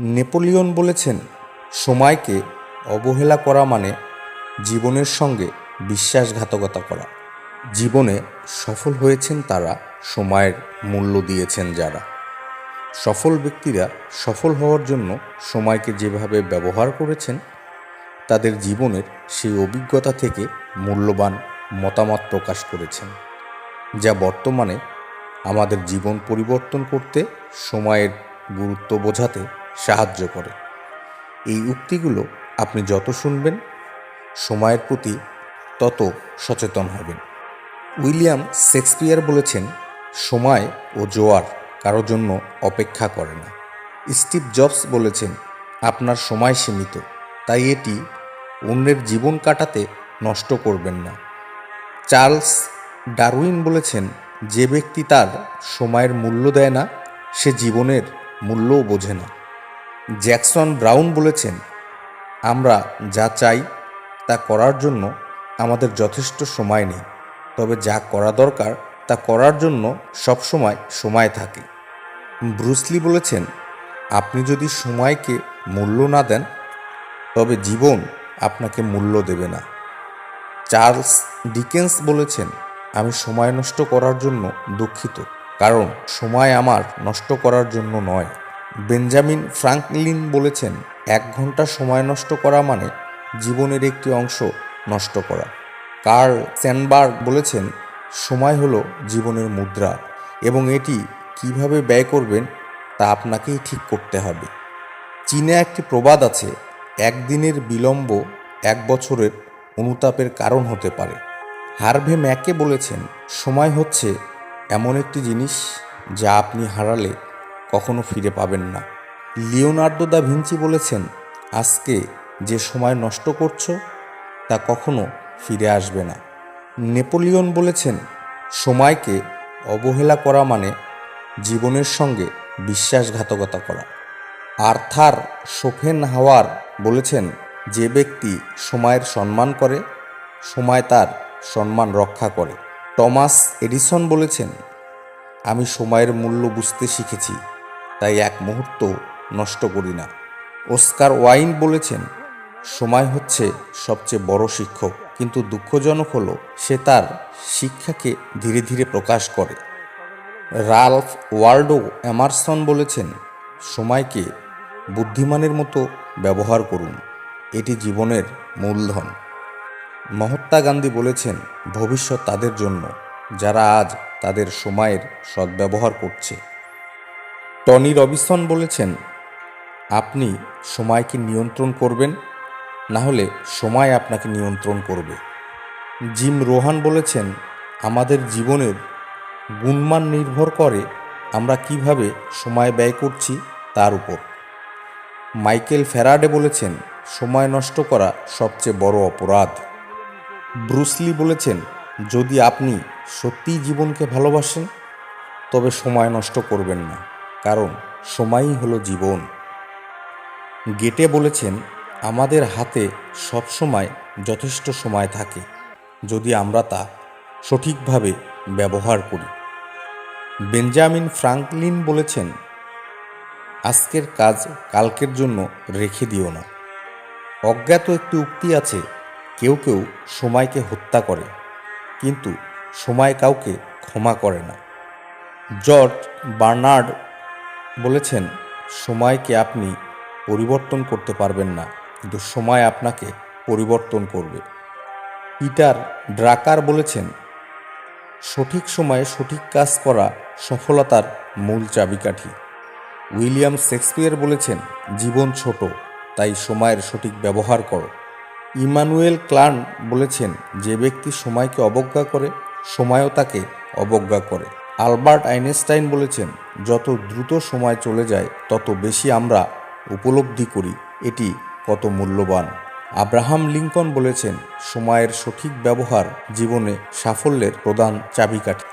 Napoleon বলেছেন, সময়কে অবহেলা করা মানে জীবনের সঙ্গে বিশ্বাসঘাতকতা করা। জীবনে সফল হয়েছেন তারা, সময়ের মূল্য দিয়েছেন যারা। সফল ব্যক্তিরা সফল হওয়ার জন্য সময়কে যেভাবে ব্যবহার করেছেন, তাদের জীবনের সেই অভিজ্ঞতা থেকে মূল্যবান মতামত প্রকাশ করেছেন, যা বর্তমানে আমাদের জীবন পরিবর্তন করতে, সময়ের গুরুত্ব বোঝাতে সাহায্য করে। এই উক্তিগুলো আপনি যত শুনবেন, সময়ের প্রতি তত সচেতন হবেন। উইলিয়াম শেক্সপিয়ার বলেছেন, সময় ও জোয়ার কারও জন্য অপেক্ষা করে না। স্টিভ জবস বলেছেন, আপনার সময় সীমিত, তাই এটি অন্যের জীবন কাটাতে নষ্ট করবেন না। চার্লস ডারউইন বলেছেন, যে ব্যক্তি তার সময়ের মূল্য দেয় না, সে জীবনের মূল্যও বোঝে না। জ্যাকসন ব্রাউন বলেছেন, আমরা যা চাই তা করার জন্য আমাদের যথেষ্ট সময় নেই, তবে যা করা দরকার তা করার জন্য সবসময় সময় থাকে। ব্রুসলি বলেছেন, আপনি যদি সময়কে মূল্য না দেন, তবে জীবন আপনাকে মূল্য দেবে না। চার্লস ডিকেন্স বলেছেন, আমি সময় নষ্ট করার জন্য দুঃখিত, কারণ সময় আমার নষ্ট করার জন্য নয়। বেঞ্জামিন ফ্রাঙ্কলিন বলেছেন, এক ঘণ্টা সময় নষ্ট করা মানে জীবনের একটি অংশ নষ্ট করা। কার্ল স্যানবার্গ বলেছেন, সময় হলো জীবনের মুদ্রা এবং এটি কীভাবে ব্যয় করবেন তা আপনাকেই ঠিক করতে হবে। চীনে একটি প্রবাদ আছে, একদিনের বিলম্ব এক বছরের অনুতাপের কারণ হতে পারে। হার্ভে ম্যাকে বলেছেন, সময় হচ্ছে এমন একটি জিনিস যা আপনি হারালে কখনো ফিরে পাবেন না। লিওনার্দো দা ভিঞ্চি বলেছেন, আজকে যে সময় নষ্ট করছ, তা কখনো ফিরে আসবে না। নেপোলিয়ন বলেছেন, সময়কে অবহেলা করা মানে জীবনের সঙ্গে বিশ্বাসঘাতকতা করা। আর্থার সোফেন হাওয়ার বলেছেন, যে ব্যক্তি সময়ের সম্মান করে, সময় তার সম্মান রক্ষা করে। টমাস এডিসন বলেছেন, আমি সময়ের মূল্য বুঝতে শিখেছি। তাই এক মুহূর্ত নষ্ট করি না। ওস্কার ওয়াইন বলেছেন, সময় হচ্ছে সবচেয়ে বড় শিক্ষক। কিন্তু দুঃখজনক হলো, সে তার শিক্ষাকে ধীরে ধীরে প্রকাশ করে। রালফ ওয়ার্ল্ডো এমারসন বলেছেন, সময়কে বুদ্ধিমানের মতো ব্যবহার করুন, এটি জীবনের মূলধন। মহাত্মা গান্ধী বলেছেন, ভবিষ্যৎ তাদের জন্য, যারা আজ তাদের সময়ের সদ্ব্যবহার করছে। টনি রবিসন বলেছেন, আপনি সময়কে নিয়ন্ত্রণ করবেন, না হলে সময় আপনাকে নিয়ন্ত্রণ করবে। জিম রোহান বলেছেন, আমাদের জীবনের গুণমান নির্ভর করে আমরা কীভাবে সময় ব্যয় করছি তার উপর। মাইকেল ফ্যারাডে বলেছেন, সময় নষ্ট করা সবচেয়ে বড় অপরাধ। ব্রুসলি বলেছেন, যদি আপনি সত্যিই জীবনকে ভালোবাসেন, তবে সময় নষ্ট করবেন না। কারণ সময়ই হলো জীবন। গেটে বলেছেন, আমাদের হাতে সবসময় যথেষ্ট সময় থাকে, যদি আমরা তা সঠিকভাবে ব্যবহার করি। বেঞ্জামিন ফ্রাঙ্কলিন বলেছেন, আজকের কাজ কালকের জন্য রেখে দিও না। অজ্ঞাত একটি উক্তি আছে, কেউ কেউ সময়কে হত্যা করে, কিন্তু সময় কাউকে ক্ষমা করে না। জর্জ বার্নার্ড বলেছেন, সময়কে আপনি পরিবর্তন করতে পারবেন না, কিন্তু সময় আপনাকে পরিবর্তন করবে। পিটার ড্রাকার বলেছেন, সঠিক সময়ে সঠিক কাজ করা সফলতার মূল চাবিকাঠি। উইলিয়াম শেক্সপিয়ার বলেছেন, জীবন ছোট, তাই সময়ের সঠিক ব্যবহার করো। ইমানুয়েল ক্লান বলেছেন, যে ব্যক্তি সময়কে অবজ্ঞা করে, সময়ও তাকে অবজ্ঞা করে। আলবার্ট আইনস্টাইন বলেছেন, যত দ্রুত সময় চলে যায়, তত বেশি আমরা উপলব্ধি করি। এটি কত মূল্যবান। আব্রাহাম লিঙ্কন বলেছেন, সময়ের সঠিক ব্যবহার জীবনে সাফল্যের প্রধান চাবিকাঠি।